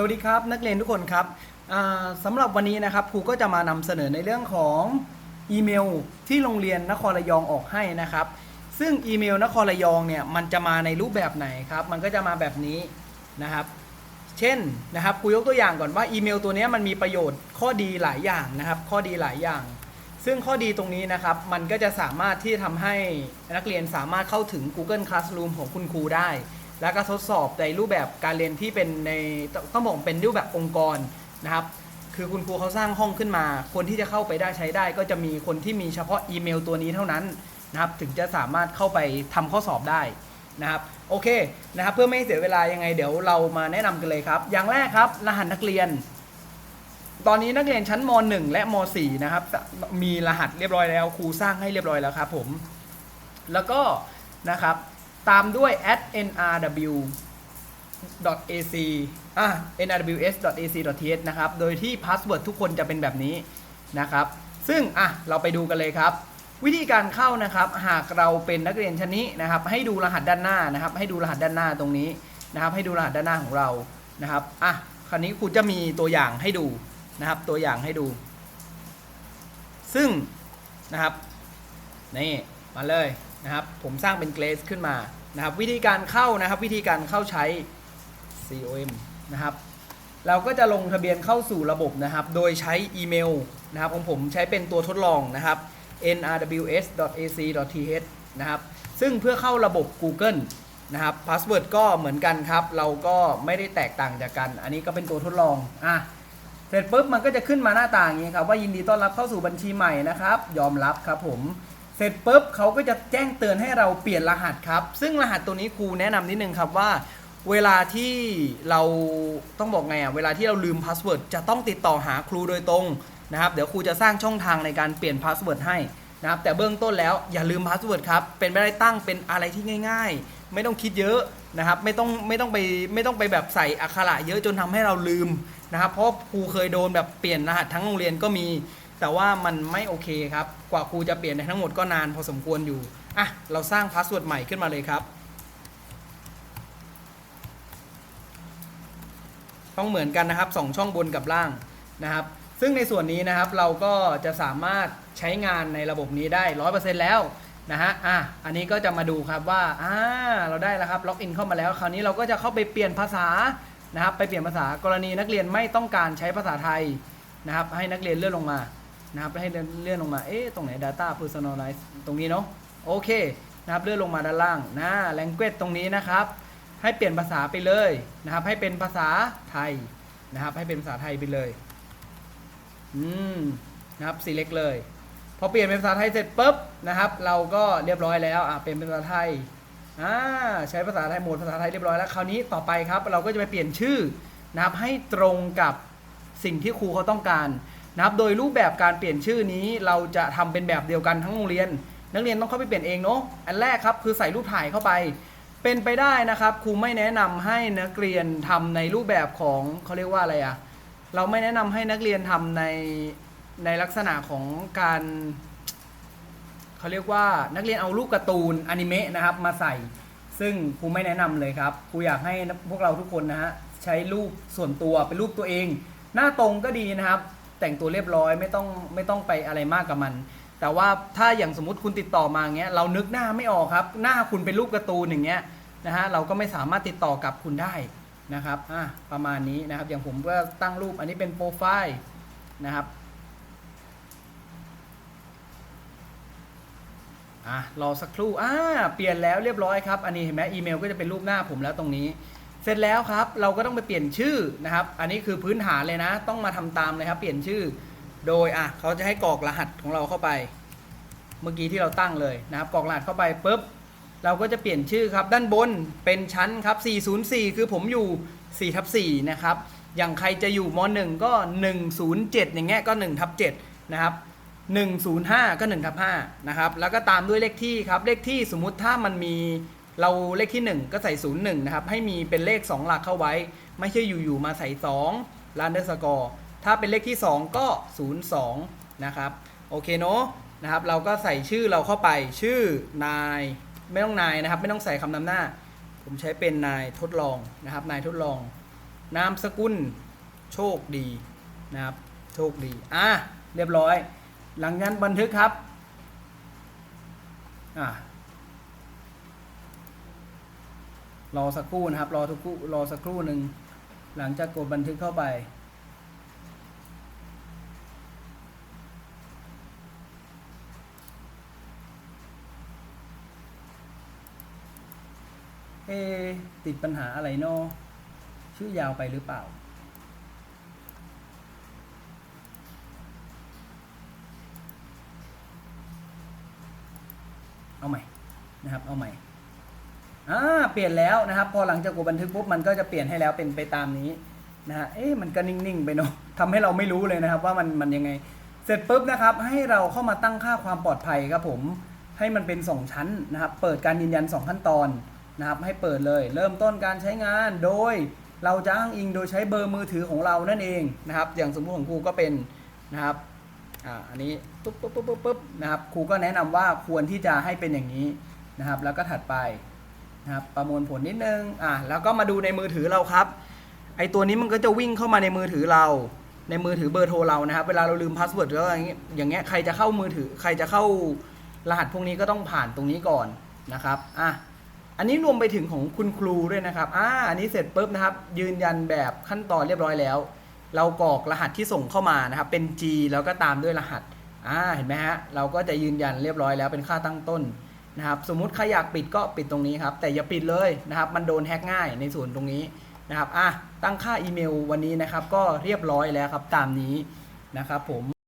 สวัสดีครับ นักเรียนทุกคนครับสำหรับวันนี้นะครับครูก็จะมานำเสนอในเรื่องของอีเมลที่โรงเรียนนครระยองออกให้นะครับ ซึ่งอีเมลนครระยองเนี่ยมันจะมาในรูปแบบไหนครับ มันก็จะมาแบบนี้นะครับ เช่นนะครับครูยกตัวอย่างก่อนว่าอีเมลตัวนี้มันมีประโยชน์ข้อดีหลายอย่างนะครับ ข้อดีหลายอย่าง ซึ่งข้อดีตรงนี้นะครับ มันก็จะสามารถที่ทำให้นักเรียนสามารถเข้าถึง Google Classroom ของคุณครูได้ แล้วก็ทดสอบในรูปแบบการเรียนที่เป็นในต้องบอกเป็นรูปแบบองค์กรนะครับ คือคุณครูเขาสร้างห้องขึ้นมา คนที่จะเข้าไปได้ใช้ได้ ก็จะมีคนที่มีเฉพาะอีเมลตัวนี้เท่านั้นนะครับ ถึงจะสามารถเข้าไปทำข้อสอบได้นะครับ โอเคนะครับ เพื่อไม่เสียเวลายังไง เดี๋ยวเรามาแนะนำกันเลยครับ อย่างแรกครับรหัสนักเรียน ตอนนี้นักเรียนชั้นม .1 และม .4 นะครับ มีรหัสเรียบร้อยแล้วครูสร้างให้เรียบร้อยแล้วครับผม แล้วก็นะครับ ตามด้วย at nrw ac อะ nrws ac th นะครับ โดยที่พาสเวิร์ดทุกคนจะเป็นแบบนี้นะครับ ซึ่งอะเราไปดูกันเลยครับ วิธีการเข้านะครับ หากเราเป็นนักเรียนชั้นนี้นะครับ ให้ดูรหัสด้านหน้านะครับ ให้ดูรหัสด้านหน้าตรงนี้นะครับ ให้ดูรหัสด้านหน้าของเรานะครับ อะ คราวนี้ครูจะมีตัวอย่างให้ดูนะครับ ตัวอย่างให้ดู ซึ่งนะครับ นี่ มาเลย นะครับผมสร้างเป็นเกรสขึ้นมานะครับวิธีการเข้านะครับวิธีการเข้าใช้ com นะครับเราก็จะลงทะเบียนเข้าสู่ระบบนะครับ โดยใช้อีเมลนะครับของผมใช้เป็นตัวทดลองนะครับ nrws.ac.th นะครับซึ่งเพื่อเข้าระบบ Google นะครับพาสเวิร์ดก็เหมือนกันครับ เราก็ไม่ได้แตกต่างจากกัน อันนี้ก็เป็นตัวทดลองอะเสร็จปุ๊บมันก็จะขึ้นมาหน้าต่างอย่างนี้ครับว่ายินดีต้อนรับเข้าสู่บัญชีใหม่นะครับ ยอมรับครับผม เสร็จปุ๊บเขาก็จะแจ้งเตือนให้เราเปลี่ยนรหัสครับ ซึ่งรหัสตัวนี้ครูแนะนำนิดนึงครับว่า เวลาที่เราต้องบอกไงอะเวลาที่เราลืมพาสเวิร์ดจะต้องติดต่อหาครูโดยตรงนะครับ เดี๋ยวครูจะสร้างช่องทางในการเปลี่ยนพาสเวิร์ดให้นะครับแต่เบื้องต้นแล้วอย่าลืมพาสเวิร์ดครับ เป็นไม่ได้ตั้งเป็นอะไรที่ง่าย ๆ ไม่ต้องคิดเยอะนะครับไม่ต้องไม่ต้องไปไม่ต้องไปแบบใส่อักขระเยอะจนทำให้เราลืมนะครับเพราะครูเคยโดนแบบเปลี่ยนรหัสทั้งโรงเรียนก็มี แต่ว่ามันไม่โอเคครับ กว่าครูจะเปลี่ยนในทั้งหมดก็นานพอสมควรอยู่อะเราสร้างพาสเวิร์ดใหม่ขึ้นมาเลยครับ ต้องเหมือนกันนะครับสองช่องบนกับล่างนะครับ ซึ่งในส่วนนี้นะครับเราก็จะสามารถใช้งานในระบบนี้ได้ร้อยเปอร์เซ็นต์แล้วนะฮะ อะ อันนี้ก็จะมาดูครับว่า อ่า เราได้แล้วครับ ล็อกอินเข้ามาแล้ว คราวนี้เราก็จะเข้าไปเปลี่ยนภาษา นะครับ ไปเปลี่ยนภาษา กรณีนักเรียนไม่ต้องการใช้ภาษาไทยนะครับ ให้นักเรียนเลื่อนลงมา นะครับให้เลื่อนลงมา เอ๊ะ ตรงไหน data personalize ตรงนี้เนาะ โอเค นะครับ เลื่อนลงมาด้านล่างนะ language ตรงนี้นะครับ ให้เปลี่ยนภาษาไปเลยนะครับ ให้เป็นภาษาไทยนะครับ ให้เป็นภาษาไทยไปเลย อืม นะครับ select เลย พอเปลี่ยนเป็นภาษาไทยเสร็จปุ๊บนะครับ เราก็เรียบร้อยแล้ว อะ เป็นภาษาไทย อ่า ใช้ภาษาไทยโหมดภาษาไทยเรียบร้อยแล้ว คราวนี้ต่อไปครับ เราก็จะไปเปลี่ยนชื่อนะครับ ให้ตรงกับสิ่งที่ครูเขาต้องการ นะครับโดยรูปแบบการเปลี่ยนชื่อนี้เราจะทำเป็นแบบเดียวกันทั้งโรงเรียน นักเรียนต้องเข้าไปเปลี่ยนเองเนาะอันแรกครับคือใส่รูปถ่ายเข้าไป เป็นไปได้นะครับครูไม่แนะนำให้นักเรียนทำในรูปแบบของเขาเรียกว่าอะไรอะเราไม่แนะนำให้นักเรียนทำในในลักษณะของการเขาเรียกว่านักเรียนเอารูปการ์ตูนอนิเมะนะครับมาใส่ ซึ่งครูไม่แนะนำเลยครับครูอยากให้พวกเราทุกคนนะฮะใช้รูปส่วนตัวเป็นรูปตัวเอง หน้าตรงก็ดีนะครับ แต่งตัวเรียบร้อยไม่ต้องไม่ต้องไปอะไรมากกับมัน แต่ว่าถ้าอย่างสมมติคุณติดต่อมาเงี้ยเรานึกหน้าไม่ออกครับ หน้าคุณเป็นรูปการ์ตูนอย่างเงี้ยนะฮะเราก็ไม่สามารถติดต่อกับคุณได้นะครับอะประมาณนี้นะครับ อย่างผมก็ตั้งรูปอันนี้เป็นโปรไฟล์นะครับอะรอสักครู่อ่าเปลี่ยนแล้วเรียบร้อยครับ อันนี้เห็นไหมอีเมลก็จะเป็นรูปหน้าผมแล้วตรงนี้ สร็จแล้วครับเราก็ต้องไปเปลี่ยนชื่อนะครับ อันนี้คือพื้นฐานเลยนะ ต้องมาทำตามเลยครับ เปลี่ยนชื่อ โดยอะเขาจะให้กรอกรหัสของเราเข้าไป เมื่อกี้ที่เราตั้งเลยนะครับกรอกรหัสเข้าไปปุ๊บเราก็จะเปลี่ยนชื่อครับ ด้านบนเป็นชั้นครับ 404 คือผมอยู่4ทับ4นะครับ อย่างใครจะอยู่ม .1 ก็ 107 อย่างเงี้ยก็1ทับ7นะครับ 105 ก็1ทับ5นะครับ แล้วก็ตามด้วยเลขที่ครับ เลขที่สมมุติถ้ามันมี เราเลขที่ 1 ก็ใส่ 01 นะครับ ให้มีเป็นเลข 2 หลักเข้าไว้ ไม่ใช่อยู่ๆมาใส่ 2ล้านเดอร์สกอร์ถ้าเป็นเลขที่ 2 ก็ 02 นะครับ โอเคเนาะนะครับ เราก็ใส่ชื่อเราเข้าไปชื่อนายไม่ต้องนายนะครับ ไม่ต้องใส่คำนำหน้า ผมใช้เป็นนายทดลองนะครับ นายทดลอง นามสกุลโชคดีนะครับ โชคดีอะเรียบร้อย หลังนั้นบันทึกครับอะ รอสักครู่นะครับ รอทุกครู่รอสักครู่หนึ่งหลังจากกดบันทึกเข้าไป เอ ติดปัญหาอะไรเนาะชื่อยาวไปหรือเปล่าเอาใหม่นะครับ เอาใหม่ อ่าเปลี่ยนแล้วนะครับ พอหลังจากกดบันทึกปุ๊บมันก็จะเปลี่ยนให้แล้วเป็นไปตามนี้นะฮะเอ๊ะมันก็นิ่งๆไปเนาะทำให้เราไม่รู้เลยนะครับ ว่ามันมันยังไง เสร็จปุ๊บนะครับ ให้เราเข้ามาตั้งค่าความปลอดภัยครับผมให้มันเป็น 2 ชั้นนะครับ เปิดการยืนยัน 2 ขั้นตอนนะครับ ให้เปิดเลย เริ่มต้นการใช้งานโดยเราจะอ้างอิงโดยใช้เบอร์มือถือของเรานั่นเองนะครับ อย่างสมมุติของครูก็เป็นนะครับอ่าอันนี้ปุ๊บปุ๊บปุ๊บปุ๊บนะครับครูก็แนะนำว่าควรที่จะให้เป็นอย่างนี้นะครับ แล้วก็ถัดไป นะครับประมวลผลนิดนึงอ่าแล้วก็มาดูในมือถือเราครับ ไอตัวนี้มันก็จะวิ่งเข้ามาในมือถือเรา ในมือถือเบอร์โทรเรานะครับ เวลาเราลืมพาสเวิร์ดแล้วอย่างเงี้ยอย่างเงี้ยใครจะเข้ามือถือใครจะเข้ารหัสพวกนี้ก็ต้องผ่านตรงนี้ก่อนนะครับอะอันนี้รวมไปถึงของคุณครูด้วยนะครับอ่าอันนี้เสร็จปุ๊บนะครับ ยืนยันแบบขั้นตอนเรียบร้อยแล้ว เรากรอกรหัสที่ส่งเข้ามานะครับ เป็น G แล้วก็ตามด้วยรหัสอ่าเห็นไหมฮะเราก็จะยืนยันเรียบร้อยแล้วเป็นค่าตั้งต้น นะครับสมมุติใครอยากปิดก็ปิดตรงนี้ครับ แต่อย่าปิดเลยนะครับมันโดนแฮ็กง่ายในส่วนตรงนี้นะครับอะตั้งค่าอีเมลวันนี้นะครับ ก็เรียบร้อยแล้วครับตามนี้นะครับผม